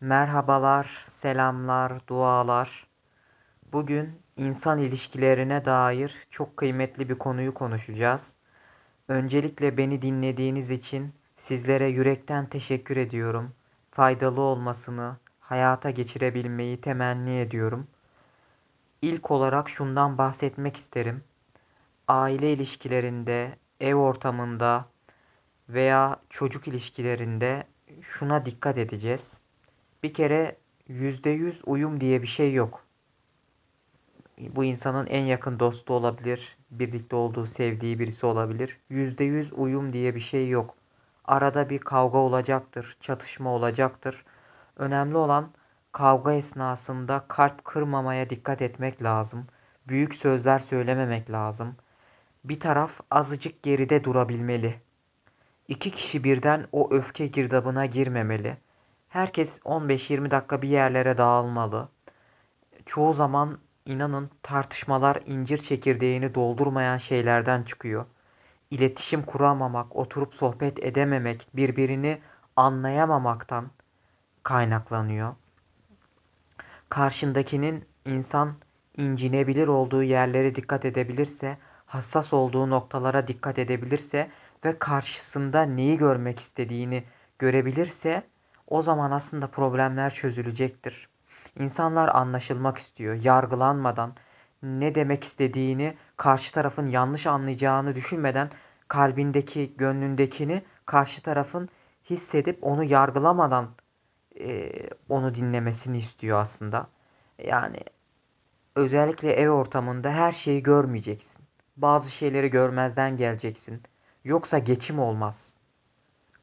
Merhabalar, selamlar, dualar. Bugün insan ilişkilerine dair çok kıymetli bir konuyu konuşacağız. Öncelikle beni dinlediğiniz için sizlere yürekten teşekkür ediyorum. Faydalı olmasını, hayata geçirebilmeyi temenni ediyorum. İlk olarak şundan bahsetmek isterim. Aile ilişkilerinde, ev ortamında veya çocuk ilişkilerinde şuna dikkat edeceğiz. Bir kere %100 uyum diye bir şey yok. Bu insanın en yakın dostu olabilir, birlikte olduğu, sevdiği birisi olabilir. %100 uyum diye bir şey yok. Arada bir kavga olacaktır, çatışma olacaktır. Önemli olan kavga esnasında kalp kırmamaya dikkat etmek lazım. Büyük sözler söylememek lazım. Bir taraf azıcık geride durabilmeli. İki kişi birden o öfke girdabına girmemeli. Herkes 15-20 dakika bir yerlere dağılmalı. Çoğu zaman inanın tartışmalar incir çekirdeğini doldurmayan şeylerden çıkıyor. İletişim kuramamak, oturup sohbet edememek, birbirini anlayamamaktan kaynaklanıyor. Karşındakinin insan incinebilir olduğu yerlere dikkat edebilirse, hassas olduğu noktalara dikkat edebilirse ve karşısında neyi görmek istediğini görebilirse o zaman aslında problemler çözülecektir. İnsanlar anlaşılmak istiyor, yargılanmadan ne demek istediğini, karşı tarafın yanlış anlayacağını düşünmeden kalbindeki, gönlündekini karşı tarafın hissedip onu yargılamadan e, onu dinlemesini istiyor aslında. Yani özellikle ev ortamında her şeyi görmeyeceksin. Bazı şeyleri görmezden geleceksin. Yoksa geçim olmaz.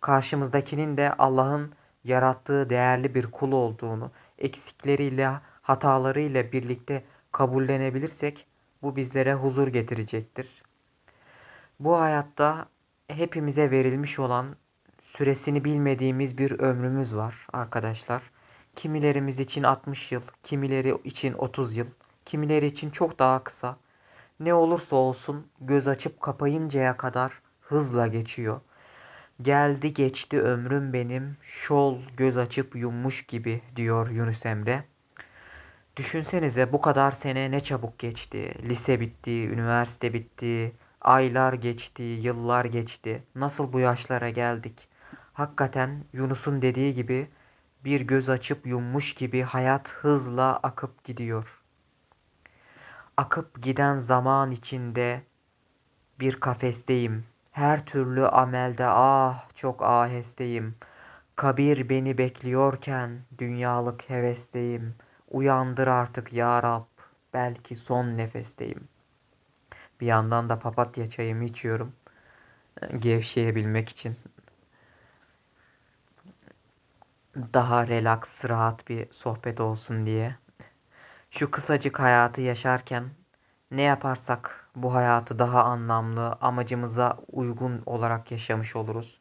Karşımızdakinin de Allah'ın yarattığı değerli bir kul olduğunu, eksikleriyle, hatalarıyla birlikte kabullenebilirsek bu bizlere huzur getirecektir. Bu hayatta hepimize verilmiş olan süresini bilmediğimiz bir ömrümüz var arkadaşlar. Kimilerimiz için 60 yıl, kimileri için 30 yıl, kimileri için çok daha kısa. Ne olursa olsun göz açıp kapayıncaya kadar hızla geçiyor. Geldi geçti ömrüm benim, şol göz açıp yummuş gibi diyor Yunus Emre. Düşünsenize bu kadar sene ne çabuk geçti. Lise bitti, üniversite bitti, aylar geçti, yıllar geçti. Nasıl bu yaşlara geldik? Hakikaten Yunus'un dediği gibi bir göz açıp yummuş gibi hayat hızla akıp gidiyor. Akıp giden zaman içinde bir kafesteyim. Her türlü amelde ah çok ahesteyim. Kabir beni bekliyorken dünyalık hevesteyim. Uyandır artık ya Rab, belki son nefesteyim. Bir yandan da papatya çayımı içiyorum. Gevşeyebilmek için. Daha relax, rahat bir sohbet olsun diye. Şu kısacık hayatı yaşarken ne yaparsak bu hayatı daha anlamlı, amacımıza uygun olarak yaşamış oluruz.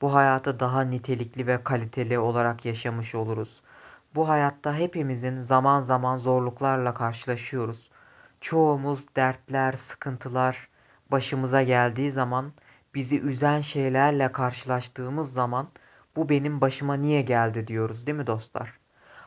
Bu hayatı daha nitelikli ve kaliteli olarak yaşamış oluruz. Bu hayatta hepimizin zaman zaman zorluklarla karşılaşıyoruz. Çoğumuz dertler, sıkıntılar başımıza geldiği zaman, bizi üzen şeylerle karşılaştığımız zaman bu benim başıma niye geldi diyoruz değil mi dostlar?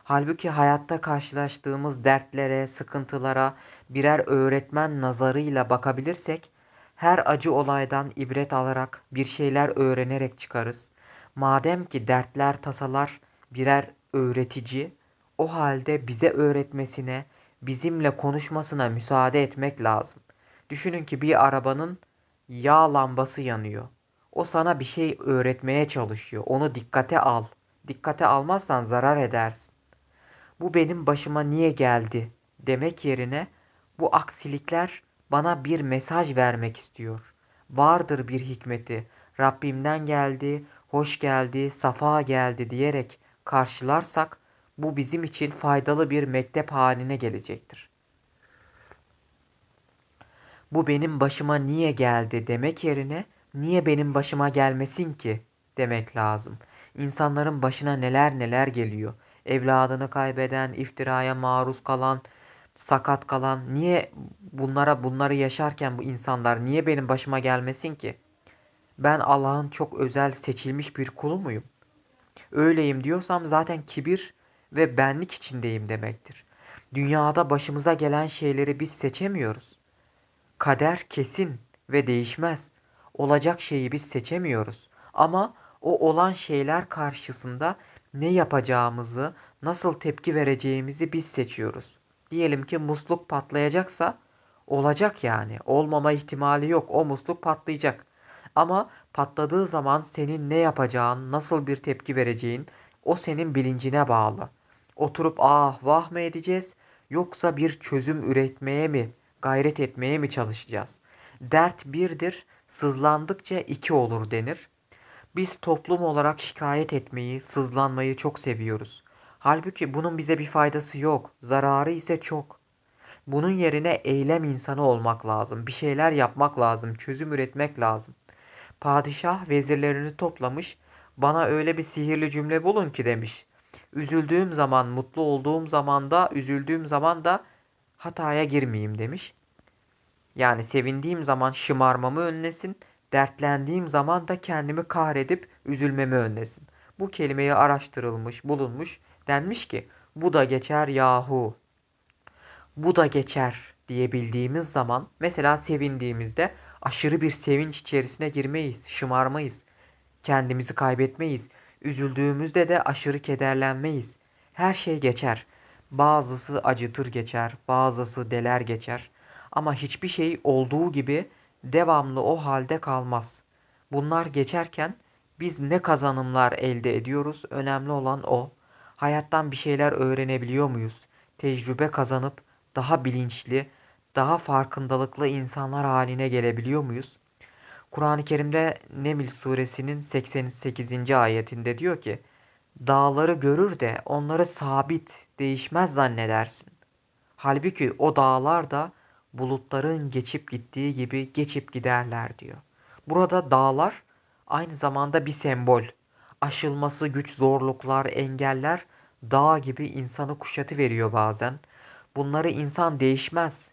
Halbuki hayatta karşılaştığımız dertlere, sıkıntılara birer öğretmen nazarıyla bakabilirsek her acı olaydan ibret alarak bir şeyler öğrenerek çıkarız. Madem ki dertler, tasalar birer öğretici, o halde bize öğretmesine, bizimle konuşmasına müsaade etmek lazım. Düşünün ki bir arabanın yağ lambası yanıyor. O sana bir şey öğretmeye çalışıyor. Onu dikkate al. Dikkate almazsan zarar edersin. Bu benim başıma niye geldi demek yerine bu aksilikler bana bir mesaj vermek istiyor. Vardır bir hikmeti. Rabbimden geldi, hoş geldi, safa geldi diyerek karşılarsak bu bizim için faydalı bir mektep haline gelecektir. Bu benim başıma niye geldi demek yerine niye benim başıma gelmesin ki demek lazım. İnsanların başına neler neler geliyor. Evladını kaybeden, iftiraya maruz kalan, sakat kalan niye bunlara bunları yaşarken bu insanlar niye benim başıma gelmesin ki? Ben Allah'ın çok özel seçilmiş bir kulu muyum? Öyleyim diyorsam zaten kibir ve benlik içindeyim demektir. Dünyada başımıza gelen şeyleri biz seçemiyoruz. Kader kesin ve değişmez. Olacak şeyi biz seçemiyoruz. Ama o olan şeyler karşısında ne yapacağımızı, nasıl tepki vereceğimizi biz seçiyoruz. Diyelim ki musluk patlayacaksa olacak yani. Olmama ihtimali yok. O musluk patlayacak. Ama patladığı zaman senin ne yapacağın, nasıl bir tepki vereceğin o senin bilincine bağlı. Oturup ah vah mı edeceğiz yoksa bir çözüm üretmeye mi, gayret etmeye mi çalışacağız? Dert birdir, sızlandıkça iki olur denir. Biz toplum olarak şikayet etmeyi, sızlanmayı çok seviyoruz. Halbuki bunun bize bir faydası yok. Zararı ise çok. Bunun yerine eylem insanı olmak lazım. Bir şeyler yapmak lazım. Çözüm üretmek lazım. Padişah vezirlerini toplamış. Bana öyle bir sihirli cümle bulun ki demiş. Üzüldüğüm zaman, mutlu olduğum zaman da, üzüldüğüm zaman da hataya girmeyeyim demiş. Yani sevindiğim zaman şımarmamı önlesin, dertlendiğim zaman da kendimi kahredip üzülmemi önlesin. Bu kelimeyi araştırılmış, bulunmuş, denmiş ki bu da geçer yahu. Bu da geçer diyebildiğimiz zaman mesela sevindiğimizde aşırı bir sevinç içerisine girmeyiz, şımarmayız. Kendimizi kaybetmeyiz. Üzüldüğümüzde de aşırı kederlenmeyiz. Her şey geçer. Bazısı acıtır geçer, bazısı deler geçer. Ama hiçbir şey olduğu gibi devamlı o halde kalmaz. Bunlar geçerken biz ne kazanımlar elde ediyoruz? Önemli olan o. Hayattan bir şeyler öğrenebiliyor muyuz? Tecrübe kazanıp daha bilinçli, daha farkındalıklı insanlar haline gelebiliyor muyuz? Kur'an-ı Kerim'de Neml suresinin 88. ayetinde diyor ki Dağları görür de onları sabit, değişmez zannedersin. Halbuki o dağlar da bulutların geçip gittiği gibi geçip giderler diyor. Burada dağlar aynı zamanda bir sembol. Aşılması güç zorluklar, engeller dağ gibi insanı kuşatı veriyor bazen. Bunları insan değişmez.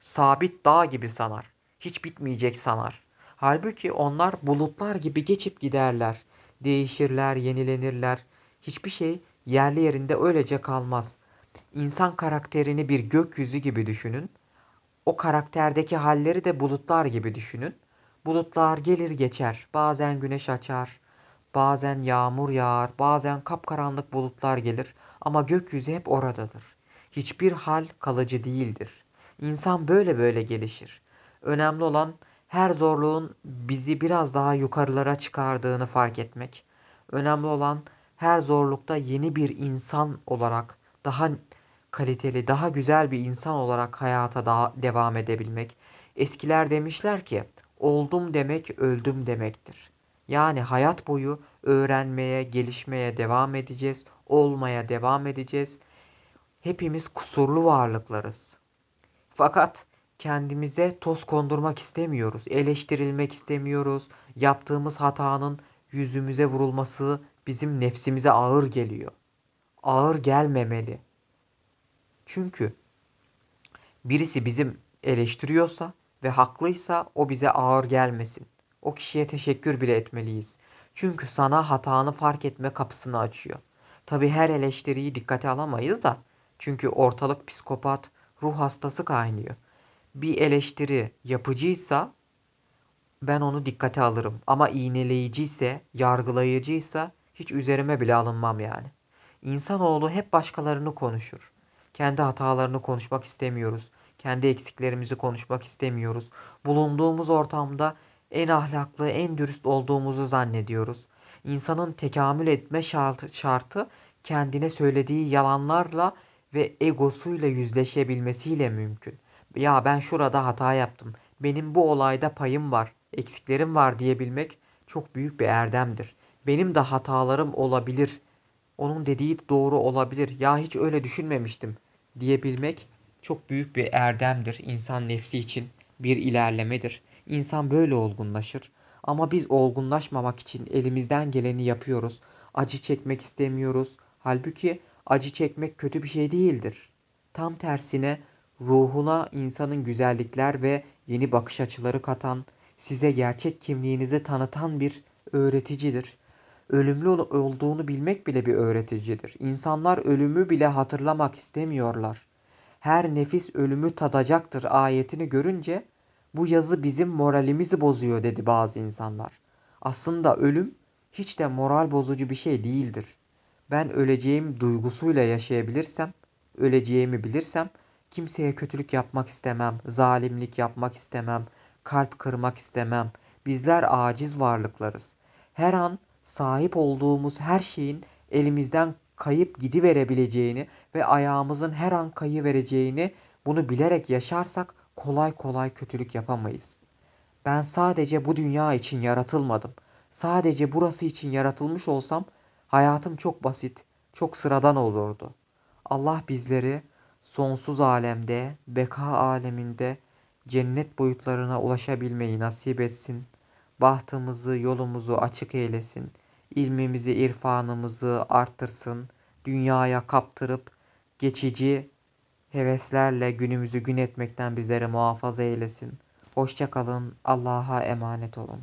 Sabit dağ gibi sanar. Hiç bitmeyecek sanar. Halbuki onlar bulutlar gibi geçip giderler. Değişirler, yenilenirler. Hiçbir şey yerli yerinde öylece kalmaz. İnsan karakterini bir gökyüzü gibi düşünün. O karakterdeki halleri de bulutlar gibi düşünün. Bulutlar gelir geçer. Bazen güneş açar, bazen yağmur yağar, bazen kapkaranlık bulutlar gelir ama gökyüzü hep oradadır. Hiçbir hal kalıcı değildir. İnsan böyle böyle gelişir. Önemli olan her zorluğun bizi biraz daha yukarılara çıkardığını fark etmek. Önemli olan her zorlukta yeni bir insan olarak daha kaliteli, daha güzel bir insan olarak hayata daha devam edebilmek. Eskiler demişler ki, oldum demek öldüm demektir. Yani hayat boyu öğrenmeye, gelişmeye devam edeceğiz, olmaya devam edeceğiz. Hepimiz kusurlu varlıklarız. Fakat kendimize toz kondurmak istemiyoruz, eleştirilmek istemiyoruz. Yaptığımız hatanın yüzümüze vurulması bizim nefsimize ağır geliyor. Ağır gelmemeli. Çünkü birisi bizim eleştiriyorsa ve haklıysa o bize ağır gelmesin. O kişiye teşekkür bile etmeliyiz. Çünkü sana hatanı fark etme kapısını açıyor. Tabi her eleştiriyi dikkate alamayız da. Çünkü ortalık psikopat, ruh hastası kaynıyor. Bir eleştiri yapıcıysa ben onu dikkate alırım. Ama iğneleyiciyse, yargılayıcıysa hiç üzerime bile alınmam yani. İnsanoğlu hep başkalarını konuşur. Kendi hatalarını konuşmak istemiyoruz. Kendi eksiklerimizi konuşmak istemiyoruz. Bulunduğumuz ortamda en ahlaklı, en dürüst olduğumuzu zannediyoruz. İnsanın tekamül etme şartı, şartı kendine söylediği yalanlarla ve egosuyla yüzleşebilmesiyle mümkün. Ya ben şurada hata yaptım. Benim bu olayda payım var, eksiklerim var diyebilmek çok büyük bir erdemdir. Benim de hatalarım olabilir. Onun dediği doğru olabilir. Ya hiç öyle düşünmemiştim diyebilmek çok büyük bir erdemdir. İnsan nefsi için bir ilerlemedir. İnsan böyle olgunlaşır. Ama biz olgunlaşmamak için elimizden geleni yapıyoruz. Acı çekmek istemiyoruz. Halbuki acı çekmek kötü bir şey değildir. Tam tersine ruhuna insanın güzellikler ve yeni bakış açıları katan, size gerçek kimliğinizi tanıtan bir öğreticidir. Ölümlü ol- olduğunu bilmek bile bir öğreticidir. İnsanlar ölümü bile hatırlamak istemiyorlar. Her nefis ölümü tadacaktır ayetini görünce bu yazı bizim moralimizi bozuyor dedi bazı insanlar. Aslında ölüm hiç de moral bozucu bir şey değildir. Ben öleceğim duygusuyla yaşayabilirsem, öleceğimi bilirsem kimseye kötülük yapmak istemem, zalimlik yapmak istemem, kalp kırmak istemem. Bizler aciz varlıklarız. Her an sahip olduğumuz her şeyin elimizden kayıp gidiverebileceğini ve ayağımızın her an kayıvereceğini bunu bilerek yaşarsak kolay kolay kötülük yapamayız. Ben sadece bu dünya için yaratılmadım. Sadece burası için yaratılmış olsam hayatım çok basit, çok sıradan olurdu. Allah bizleri sonsuz alemde, beka aleminde cennet boyutlarına ulaşabilmeyi nasip etsin. Bahtımızı, yolumuzu açık eylesin. İlmimizi, irfanımızı arttırsın. Dünyaya kaptırıp geçici heveslerle günümüzü gün etmekten bizleri muhafaza eylesin. Hoşça kalın. Allah'a emanet olun.